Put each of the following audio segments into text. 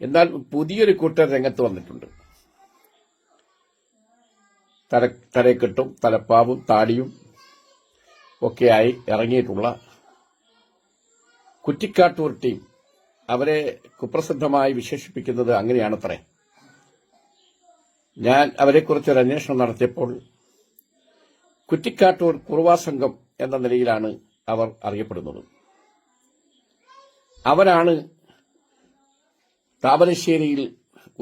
എന്നാൽ പുതിയൊരു കൂട്ടർ രംഗത്ത് വന്നിട്ടുണ്ട്. തല തലക്കെട്ടും തലപ്പാവും താടിയും ഒക്കെയായി ഇറങ്ങിയിട്ടുള്ള കുറ്റിക്കാട്ടൂർ ടീം അവരെ കുപ്രസിദ്ധമായി വിശേഷിപ്പിക്കുന്നത് അങ്ങനെയാണത്രേ. ഞാൻ അവരെക്കുറിച്ച് ഒരു അന്വേഷണം നടത്തിയപ്പോൾ കുറ്റിക്കാട്ടൂർ കുറുവാ സംഘം എന്ന നിലയിലാണ് അവർ അറിയപ്പെടുന്നത്. അവരാണ് താമരശ്ശേരിയിൽ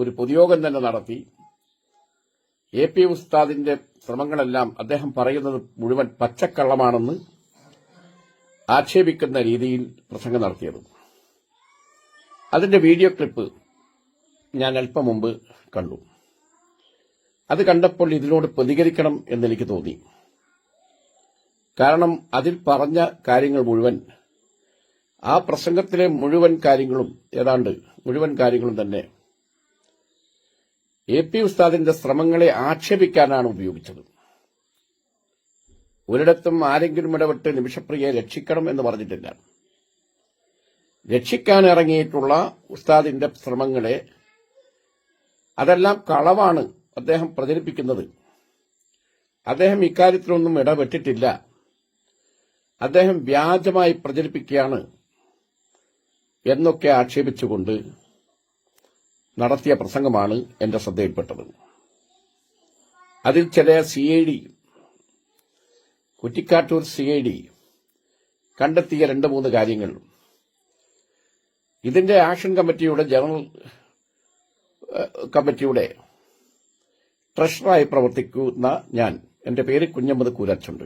ഒരു പൊതുയോഗം തന്നെ നടത്തി. എ പി ഉസ്താദിന്റെ ശ്രമങ്ങളെല്ലാം അദ്ദേഹം പറയുന്നത് മുഴുവൻ പച്ചക്കള്ളമാണെന്ന് ആക്ഷേപിക്കുന്ന രീതിയിൽ പ്രസംഗം നടത്തിയത്. അതിന്റെ വീഡിയോ ക്ലിപ്പ് ഞാൻ അല്പം മുമ്പ് കണ്ടു. അത് കണ്ടപ്പോൾ ഇതിനോട് പ്രതികരിക്കണം എന്നെനിക്ക് തോന്നി. കാരണം അതിൽ പറഞ്ഞ കാര്യങ്ങൾ മുഴുവൻ ആ പ്രസംഗത്തിലെ മുഴുവൻ കാര്യങ്ങളും ഏതാണ്ട് മുഴുവൻ കാര്യങ്ങളും തന്നെ എ പി ഉസ്താദിന്റെ ശ്രമങ്ങളെ ആക്ഷേപിക്കാനാണ് ഉപയോഗിച്ചത്. ഒരിടത്തും ആരെങ്കിലും ഇടപെട്ട് നിമിഷപ്രിയയെ രക്ഷിക്കണം എന്ന് പറഞ്ഞിട്ടില്ല. രക്ഷിക്കാൻ ഇറങ്ങിയിട്ടുള്ള ഉസ്താദിന്റെ ശ്രമങ്ങളെ അതെല്ലാം കളവാണ് അദ്ദേഹം പ്രചരിപ്പിക്കുന്നത്. അദ്ദേഹം ഇക്കാര്യത്തിലൊന്നും ഇടപെട്ടിട്ടില്ല. അദ്ദേഹം വ്യാജമായി പ്രചരിപ്പിക്കുകയാണ് എന്നൊക്കെ ആക്ഷേപിച്ചുകൊണ്ട് നടത്തിയ പ്രസംഗമാണ് എന്റെ ശ്രദ്ധയിൽപ്പെട്ടത്. അതിൽ ചില C I D Kuttikkattoor C I D കണ്ടെത്തിയ രണ്ട് മൂന്ന് കാര്യങ്ങൾ. ഇതിന്റെ ആക്ഷൻ കമ്മിറ്റിയുടെ ജനറൽ കമ്മിറ്റിയുടെ ട്രഷറായി പ്രവർത്തിക്കുന്ന ഞാൻ. എന്റെ പേര് കുഞ്ഞമ്മദ് കൂരാച്ചുണ്ട്.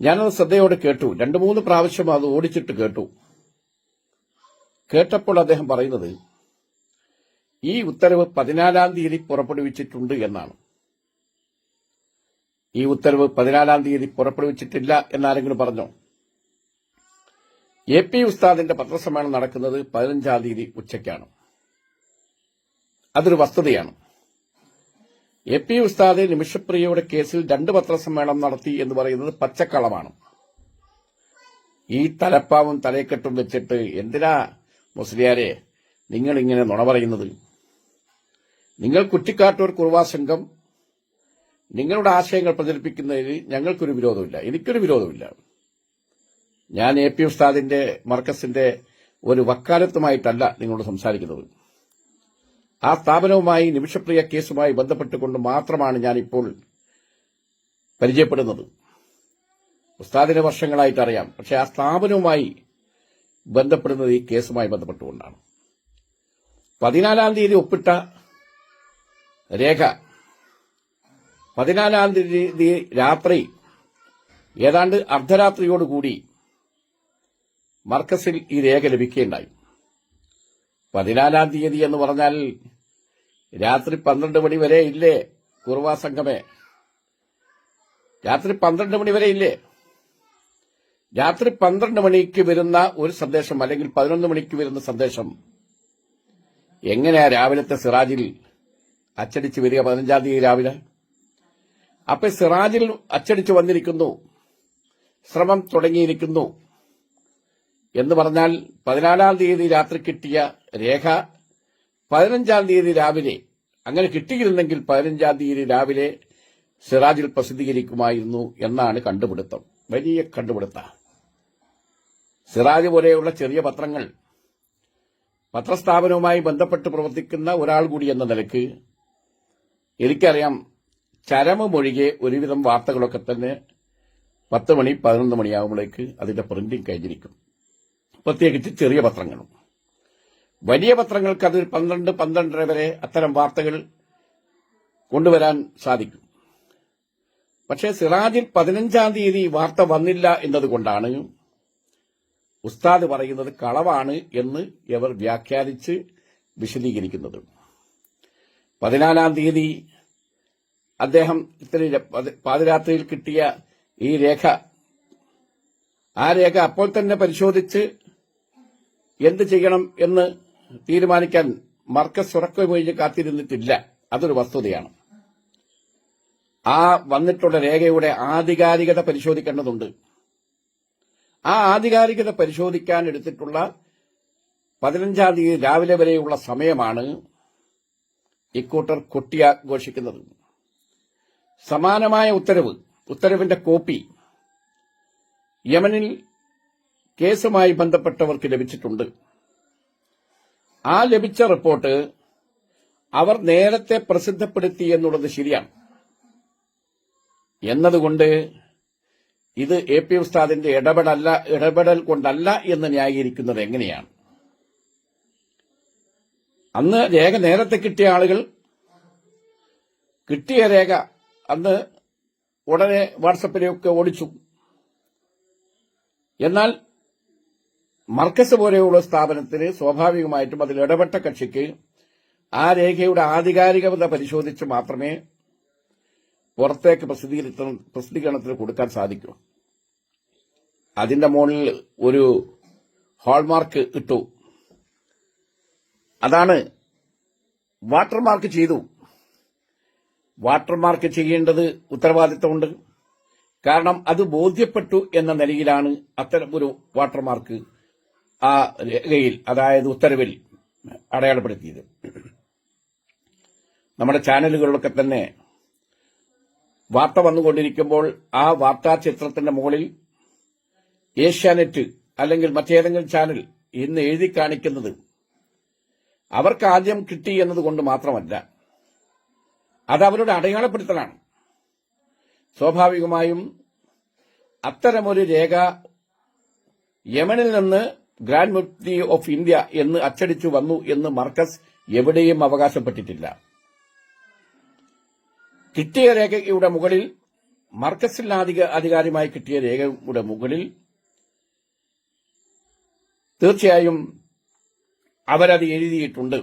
ഞാനത് ശ്രദ്ധയോടെ കേട്ടു. രണ്ടു മൂന്ന് പ്രാവശ്യം അത് ഓടിച്ചിട്ട് കേട്ടു. കേട്ടപ്പോൾ അദ്ദേഹം പറയുന്നത് ഈ ഉത്തരവ് പതിനാലാം തീയതി പുറപ്പെടുവിച്ചിട്ടുണ്ട് എന്നാണ്. ഈ ഉത്തരവ് പതിനാലാം തീയതി പുറപ്പെടുവിച്ചിട്ടില്ല എന്നാരെങ്കിലും പറഞ്ഞോ? എ പി ഉസ്താദിന്റെ പത്രസമ്മേളനം നടക്കുന്നത് പതിനഞ്ചാം തീയതി ഉച്ചയ്ക്കാണ്. അതൊരു വസ്തുതയാണ്. എ പി ഉസ്താദ് നിമിഷപ്രിയയുടെ കേസിൽ രണ്ട് പത്രസമ്മേളനം നടത്തി എന്ന് പറയുന്നത് പച്ചക്കളമാണ് ഈ തലപ്പാവും തലയെക്കെട്ടും വെച്ചിട്ട് എന്തിനാ മുസ്ലിയാരെ നിങ്ങൾ ഇങ്ങനെ നുണ പറയുന്നത്. നിങ്ങൾ കുറ്റിക്കാട്ടൂർ കുറുവാ സംഘം നിങ്ങളുടെ ആശയങ്ങൾ പ്രചരിപ്പിക്കുന്നതിൽ ഞങ്ങൾക്കൊരു വിരോധമില്ല. എനിക്കൊരു വിരോധമില്ല. ഞാൻ എ പി ഉസ്താദിന്റെ മർക്കസിന്റെ ഒരു വക്കാലത്തുമായിട്ടല്ല നിങ്ങളോട് സംസാരിക്കുന്നത്. ആ സ്ഥാപനവുമായി നിമിഷപ്രിയ കേസുമായി ബന്ധപ്പെട്ടുകൊണ്ട് മാത്രമാണ് ഞാനിപ്പോൾ പരിചയപ്പെടുന്നത്. ഉസ്താദിനെ വർഷങ്ങളായിട്ട് അറിയാം പക്ഷെ ആ സ്ഥാപനവുമായി ബന്ധപ്പെടുന്നത് ഈ കേസുമായി ബന്ധപ്പെട്ടുകൊണ്ടാണ്. പതിനാലാം തീയതി ഒപ്പിട്ട രേഖ പതിനാലാം തീയതി രാത്രി ഏതാണ്ട് അർദ്ധരാത്രിയോടുകൂടി മർക്കസിൽ ഈ രേഖ ലഭിക്കുകയുണ്ടായി. പതിനാലാം തീയതി എന്ന് പറഞ്ഞാൽ രാത്രി പന്ത്രണ്ട് മണി വരെ ഇല്ലേ കുറുവാ സംഘമേ? രാത്രി പന്ത്രണ്ട് മണി വരെ ഇല്ലേ? രാത്രി പന്ത്രണ്ട് മണിക്ക് വരുന്ന ഒരു സന്ദേശം അല്ലെങ്കിൽ പതിനൊന്ന് മണിക്ക് വരുന്ന സന്ദേശം. എങ്ങനെയാ രാവിലത്തെ സിറാജിൽ അച്ചടിച്ച് വരിക പതിനഞ്ചാം തീയതി രാവിലെ? അപ്പൊ സിറാജിൽ അച്ചടിച്ച് വന്നിരിക്കുന്നു. ശ്രമം തുടങ്ങിയിരിക്കുന്നു. എന്ന് പറഞ്ഞാൽ പതിനാലാം തീയതി രാത്രി കിട്ടിയ രേഖ പതിനഞ്ചാം തീയതി രാവിലെ അങ്ങനെ കിട്ടിയിരുന്നെങ്കിൽ പതിനഞ്ചാം തീയതി രാവിലെ സിറാജിൽ പ്രസിദ്ധീകരിക്കുമായിരുന്നു എന്നാണ് കണ്ടുപിടുത്തം. വലിയ കണ്ടുപിടുത്ത. സിറാജ് പോലെയുള്ള ചെറിയ പത്രങ്ങൾ പത്രസ്ഥാപനവുമായി ബന്ധപ്പെട്ട് പ്രവർത്തിക്കുന്ന ഒരാൾ കൂടി എന്ന നിലയ്ക്ക് എനിക്കറിയാം ചരമമൊഴികെ ഒരുവിധം വാർത്തകളൊക്കെ തന്നെ പത്ത് മണി പതിനൊന്ന് മണിയാകുമ്പോഴേക്ക് അതിന്റെ പ്രിന്റിംഗ് കഴിഞ്ഞിരിക്കും. പ്രത്യേകിച്ച് ചെറിയ പത്രങ്ങളും. വലിയ പത്രങ്ങൾക്ക് അതിൽ പന്ത്രണ്ട് പന്ത്രണ്ടര വരെ അത്തരം വാർത്തകൾ കൊണ്ടുവരാൻ സാധിക്കും. പക്ഷേ സിറാജിൽ പതിനഞ്ചാം തീയതി വാർത്ത വന്നില്ല എന്നതുകൊണ്ടാണ് ഉസ്താദ് പറയുന്നത് കളവാണ് എന്ന് ഇവർ വ്യാഖ്യാനിച്ച് വിശദീകരിക്കുന്നത്. പതിനാലാം തീയതി അദ്ദേഹം ഇത്ര പാതിരാത്രിയിൽ കിട്ടിയ ഈ രേഖ ആ രേഖ അപ്പോൾ തന്നെ പരിശോധിച്ച് എന്ത് ചെയ്യണം എന്ന് തീരുമാനിക്കാൻ മർക്കസ് ഉറക്കമൊഴിഞ്ഞ് കാത്തിരുന്നിട്ടില്ല. അതൊരു വസ്തുതയാണ്. ആ വന്നിട്ടുള്ള രേഖയുടെ ആധികാരികത പരിശോധിക്കേണ്ടതുണ്ട്. ആ ആധികാരികത പരിശോധിക്കാൻ എടുത്തിട്ടുള്ള പതിനഞ്ചാം തീയതി രാവിലെ വരെയുള്ള സമയമാണ് ഇക്കൂട്ടർ കൊട്ടിയാഘോഷിക്കുന്നത്. സമാനമായ ഉത്തരവ് ഉത്തരവിന്റെ കോപ്പി യമനിൽ കേസുമായി ബന്ധപ്പെട്ടവർക്ക് ലഭിച്ചിട്ടുണ്ട്. ആ ലഭിച്ച റിപ്പോർട്ട് അവർ നേരത്തെ പ്രസിദ്ധപ്പെടുത്തി എന്നുള്ളത് ശരിയാണ്. എന്നതുകൊണ്ട് ഇത് എ പി ഉസ്താദിന്റെ ഇടപെടല്ല ഇടപെടൽ കൊണ്ടല്ല എന്ന് ന്യായീകരിക്കുന്നത് എങ്ങനെയാണ്? അന്ന് രേഖ നേരത്തെ കിട്ടിയ ആളുകൾ കിട്ടിയ രേഖ അന്ന് ഉടനെ വാട്സപ്പിലൊക്കെ ഓടിച്ചു. എന്നാൽ മർക്കസ് പോലെയുള്ള സ്ഥാപനത്തിന് സ്വാഭാവികമായിട്ടും അതിൽ ഇടപെട്ട കക്ഷിക്ക് ആ രേഖയുടെ ആധികാരികത പരിശോധിച്ച് മാത്രമേ പുറത്തേക്ക് പ്രസിദ്ധീകരിക്കണം പ്രസിദ്ധീകരണത്തിന് കൊടുക്കാൻ സാധിക്കും അതിന്റെ മുകളിൽ ഒരു ഹോൾമാർക്ക് ഇട്ടു. അതാണ് വാട്ടർമാർക്ക് ചെയ്തു. വാട്ടർമാർക്ക് ചെയ്യേണ്ടത് ഉത്തരവാദിത്തമുണ്ട്. കാരണം അത് ബോധ്യപ്പെട്ടു എന്ന നിലയിലാണ് അത്തരം ഒരു വാട്ടർമാർക്ക് ആ രേഖയിൽ അതായത് ഉത്തരവിൽ അടയാളപ്പെടുത്തിയത്. നമ്മുടെ ചാനലുകളിലൊക്കെ തന്നെ വാർത്ത വന്നുകൊണ്ടിരിക്കുമ്പോൾ ആ വാർത്താ ചിത്രത്തിന്റെ മുകളിൽ ഏഷ്യാനെറ്റ് അല്ലെങ്കിൽ മറ്റേതെങ്കിലും ചാനൽ ഇന്ന് എഴുതി കാണിക്കുന്നത് അവർക്ക് ആദ്യം കിട്ടി എന്നതുകൊണ്ട് മാത്രമല്ല അത് അവരുടെ അടയാളപ്പെടുത്തലാണ്. സ്വാഭാവികമായും അത്തരമൊരു രേഖ യമനിൽ നിന്ന് ഗ്രാൻഡ് മുഫ്തി ഓഫ് ഇന്ത്യ എന്ന് അച്ചടിച്ചു വന്നു എന്ന് മർക്കസ് എവിടെയും അവകാശപ്പെട്ടിട്ടില്ല. കിട്ടിയ രേഖയുടെ മുകളിൽ മർക്കസിൽ അധിക അധികാരമായി കിട്ടിയ രേഖയുടെ മുകളിൽ തീർച്ചയായും അവരത് എഴുതിയിട്ടുണ്ട്.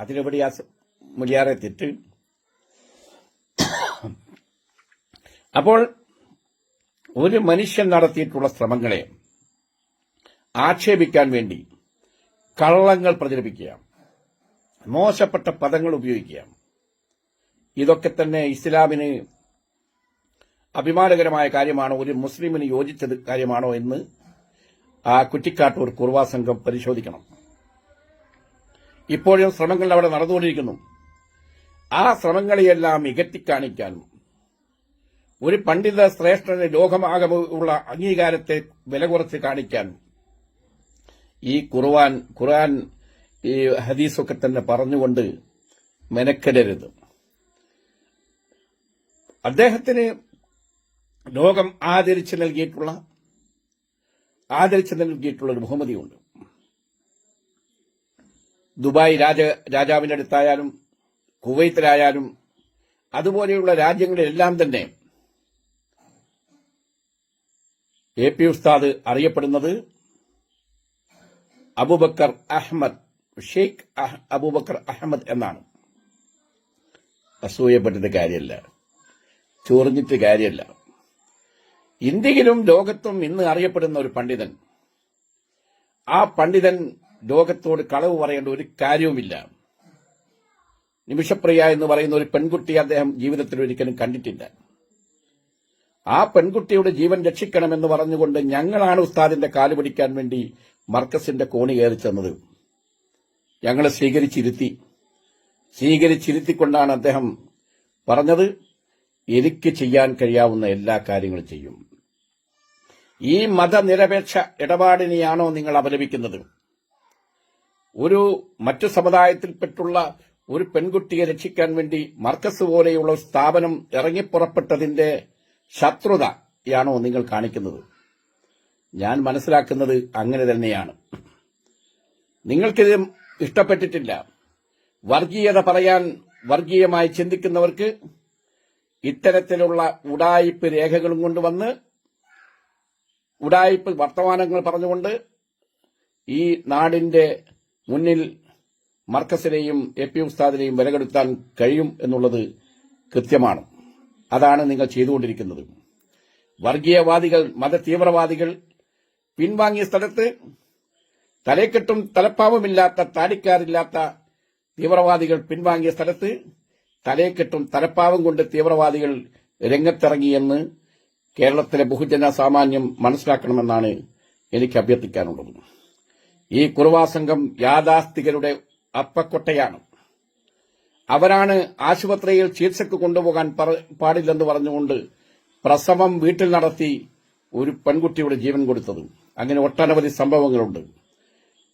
അതിലെവിടെയാ മുലിയാറെ തെറ്റ്. അപ്പോൾ ഒരു മനുഷ്യൻ നടത്തിയിട്ടുള്ള ശ്രമങ്ങളെ ആക്ഷേപിക്കാൻ വേണ്ടി കള്ളങ്ങൾ പ്രചരിപ്പിക്കുക മോശപ്പെട്ട പദങ്ങൾ ഉപയോഗിക്കുക ഇതൊക്കെ തന്നെ ഇസ്ലാമിന് അഭിമാനകരമായ കാര്യമാണോ? ഒരു മുസ്ലിമിന് യോജിച്ചത് കാര്യമാണോ എന്ന് ആ കുറ്റിക്കാട്ടൂർ കുർവാ സംഘം പരിശോധിക്കണം. ഇപ്പോഴും ശ്രമങ്ങൾ അവിടെ നടന്നുകൊണ്ടിരിക്കുന്നു. ആ ശ്രമങ്ങളെയെല്ലാം ഇകറ്റിക്കാണിക്കാനും ഒരു പണ്ഡിത ശ്രേഷ്ഠന് ലോകമാകമുള്ള അംഗീകാരത്തെ വില കുറച്ച് കാണിക്കാനും ഈ ഖുർആൻ ഖുർആൻ ഈ ഹദീസൊക്കെ തന്നെ പറഞ്ഞുകൊണ്ട് മെനക്കെടരുത്. അദ്ദേഹത്തിന് ലോകം ആദരിച്ച് നൽകിയിട്ടുള്ള ആദരിച്ച് നൽകിയിട്ടുള്ള ഒരു ബഹുമതിയുണ്ട്. ദുബായ് രാജ രാജാവിന്റെ അടുത്തായാലും കുവൈത്തിലായാലും അതുപോലെയുള്ള രാജ്യങ്ങളിലെല്ലാം തന്നെ എ പി ഉസ്താദ് അറിയപ്പെടുന്നത് അബൂബക്കർ അഹമ്മദ് ഷെയ്ഖ് അബൂബക്കർ അഹമ്മദ് എന്നാണ്. അസൂയപ്പെട്ടിട്ട് കാര്യമല്ല. ചൊറിഞ്ഞിട്ട് കാര്യമല്ല. ഇന്ത്യയിലും ലോകത്തും ഇന്ന് അറിയപ്പെടുന്ന ഒരു പണ്ഡിതൻ. ആ പണ്ഡിതൻ ലോകത്തോട് കളവ് പറയേണ്ട ഒരു കാര്യവുമില്ല. നിമിഷപ്രിയ എന്ന് പറയുന്ന ഒരു പെൺകുട്ടി അദ്ദേഹം ജീവിതത്തിൽ ഒരിക്കലും കണ്ടിട്ടില്ല. ആ പെൺകുട്ടിയുടെ ജീവൻ രക്ഷിക്കണമെന്ന് പറഞ്ഞുകൊണ്ട് ഞങ്ങളാണ് ഉസ്താദിന്റെ കാൽ പിടിക്കാൻ വേണ്ടി മർക്കസിന്റെ കോണി കയറി ചെന്നത്. ഞങ്ങളെ സ്വീകരിച്ചിരുത്തി. സ്വീകരിച്ചിരുത്തിക്കൊണ്ടാണ് അദ്ദേഹം പറഞ്ഞത് എനിക്ക് ചെയ്യാൻ കഴിയാവുന്ന എല്ലാ കാര്യങ്ങളും ചെയ്യും. ഈ മതനിരപേക്ഷ ഇടപാടിനെയാണോ നിങ്ങൾ അപലപിക്കുന്നത്? ഒരു മറ്റു സമുദായത്തിൽപ്പെട്ടുള്ള ഒരു പെൺകുട്ടിയെ രക്ഷിക്കാൻ വേണ്ടി മർക്കസ് പോലെയുള്ള സ്ഥാപനം ഇറങ്ങിപ്പുറപ്പെട്ടതിന്റെ ശത്രുതയാണോ നിങ്ങൾ കാണിക്കുന്നത്? ഞാൻ മനസ്സിലാക്കുന്നത് അങ്ങനെ തന്നെയാണ്. നിങ്ങൾക്കിത് ഇഷ്ടപ്പെട്ടിട്ടില്ല. വർഗീയത പറയാൻ വർഗീയമായി ചിന്തിക്കുന്നവർക്ക് ഇത്തരത്തിലുള്ള ഉടായിപ്പ് രേഖകളും കൊണ്ടുവന്ന് ഉടായിപ്പ് വർത്തമാനങ്ങൾ പറഞ്ഞുകൊണ്ട് ഈ നാടിന്റെ മുന്നിൽ മർക്കസിനെയും എ പി ഉസ്താദിനെയും വിലകെടുത്താൻ കഴിയും എന്നുള്ളത് കൃത്യമാണ്. അതാണ് നിങ്ങൾ ചെയ്തുകൊണ്ടിരിക്കുന്നത്. വർഗീയവാദികൾ മതതീവ്രവാദികൾ പിൻവാങ്ങിയ സ്ഥലത്ത് തലക്കെട്ടും തലപ്പാവുമില്ലാത്ത താടിക്കാരില്ലാത്ത തീവ്രവാദികൾ പിൻവാങ്ങിയ സ്ഥലത്ത് തലയെക്കെട്ടും തലപ്പാവും കൊണ്ട് തീവ്രവാദികൾ രംഗത്തിറങ്ങിയെന്ന് കേരളത്തിലെ ബഹുജന സാമാന്യം മനസ്സിലാക്കണമെന്നാണ് എനിക്ക് അഭ്യർത്ഥിക്കാനുള്ളത്. ഈ കുറുവാ സംഘം യാഥാസ്ഥികരുടെ അപ്പക്കൊട്ടയാണ്. അവരാണ് ആശുപത്രിയിൽ ചികിത്സക്ക് കൊണ്ടുപോകാൻ പാടില്ലെന്ന് പറഞ്ഞുകൊണ്ട് പ്രസവം വീട്ടിൽ നടത്തി ഒരു പെൺകുട്ടിയുടെ ജീവൻ കൊടുത്തത് അങ്ങനെ ഒട്ടനവധി സംഭവങ്ങളുണ്ട്.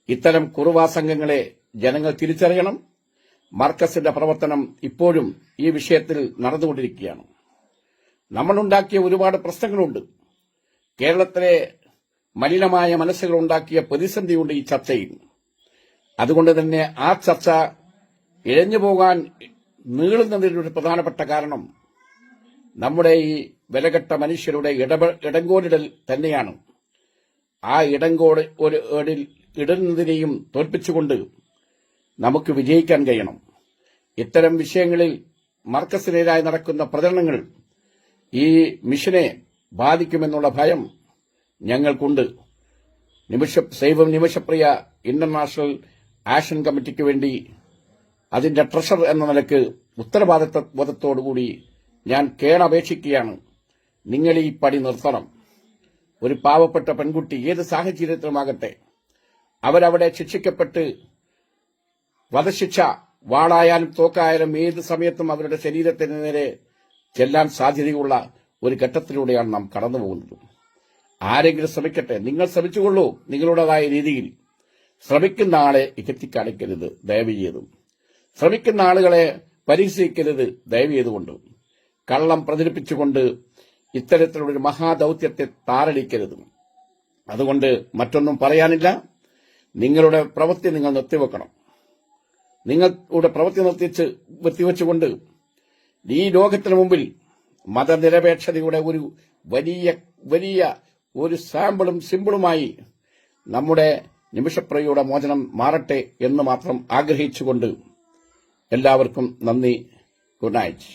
ഇത്തരം കുറുവാ സംഘങ്ങളെ ജനങ്ങൾ തിരിച്ചറിയണം. മാർക്കസിന്റെ പ്രവർത്തനം ഇപ്പോഴും ഈ വിഷയത്തിൽ നടന്നുകൊണ്ടിരിക്കുകയാണ്. നമ്മളുണ്ടാക്കിയ ഒരുപാട് പ്രശ്നങ്ങളുണ്ട്. കേരളത്തിലെ മലിനമായ മനസ്സുകൾ ഉണ്ടാക്കിയ പ്രതിസന്ധിയുണ്ട് ഈ ചർച്ചയിൽ. അതുകൊണ്ട് തന്നെ ആ ചർച്ച ഇഴഞ്ഞു പോകാൻ നീളുന്നതിന്റെ പ്രധാനപ്പെട്ട കാരണം നമ്മുടെ ഈ വിലകെട്ട മനുഷ്യരുടെ ഇടപെ ഇടങ്കോലിടൽ തന്നെയാണ്. ആ ഇടങ്കോട് ഒരു ഇടുന്നതിനെയും തോൽപ്പിച്ചുകൊണ്ട് നമുക്ക് വിജയിക്കാൻ കഴിയണം. ഇത്തരം വിഷയങ്ങളിൽ മർക്കസിനെതിരായി നടക്കുന്ന പ്രചരണങ്ങൾ ഈ മിഷനെ ബാധിക്കുമെന്നുള്ള ഭയം ഞങ്ങൾക്കുണ്ട്. നിമിഷ സൈവം നിമിഷപ്രിയ ഇന്റർനാഷണൽ ആക്ഷൻ കമ്മിറ്റിക്ക് വേണ്ടി അതിന്റെ ട്രഷർ എന്ന നിലയ്ക്ക് ഉത്തരവാദിത്വബോധത്തോടുകൂടി ഞാൻ കേണപേക്ഷിക്കുകയാണ്. നിങ്ങൾ ഈ പടി നിർത്തണം. ഒരു പാവപ്പെട്ട പെൺകുട്ടി ഏത് സാഹചര്യത്തിലുമാകട്ടെ അവരവിടെ ശിക്ഷിക്കപ്പെട്ട് വധശിക്ഷ വാളായാലും തോക്കായാലും ഏത് സമയത്തും അവരുടെ ശരീരത്തിന് നേരെ ചെല്ലാൻ സാധ്യതയുള്ള ഒരു ഘട്ടത്തിലൂടെയാണ് നാം കടന്നു പോകുന്നത്. ആരെങ്കിലും ശ്രമിക്കട്ടെ. നിങ്ങൾ ശ്രമിച്ചുകൊള്ളൂ. നിങ്ങളുടേതായ രീതിയിൽ. ശ്രമിക്കുന്ന ആളെ ഇകത്തിക്കാണിക്കരുത്. ദയവ് ചെയ്തും. ശ്രമിക്കുന്ന ആളുകളെ പരിഹസിക്കരുത്. ദയവ് ചെയ്തുകൊണ്ട്. കള്ളം പ്രചരിപ്പിച്ചുകൊണ്ട് ഇത്തരത്തിലുള്ളൊരു മഹാദൌത്യത്തെ താറടിക്കരുത് അതുകൊണ്ട് മറ്റൊന്നും പറയാനില്ല. നിങ്ങളുടെ പ്രവൃത്തി നിങ്ങൾ നിർത്തിവെക്കണം. നിങ്ങളുടെ പ്രവൃത്തി നിർത്തിച്ച് നിർത്തിവെച്ചുകൊണ്ട് ഈ ലോകത്തിന് മുമ്പിൽ മതനിരപേക്ഷതയുടെ ഒരു വലിയ വലിയ ഒരു സാമ്പിളും സിമ്പിളുമായി നമ്മുടെ നിമിഷപ്രയുടെ മോചനം മാറട്ടെ എന്ന് മാത്രം ആഗ്രഹിച്ചുകൊണ്ട് എല്ലാവർക്കും നന്ദി. Good night.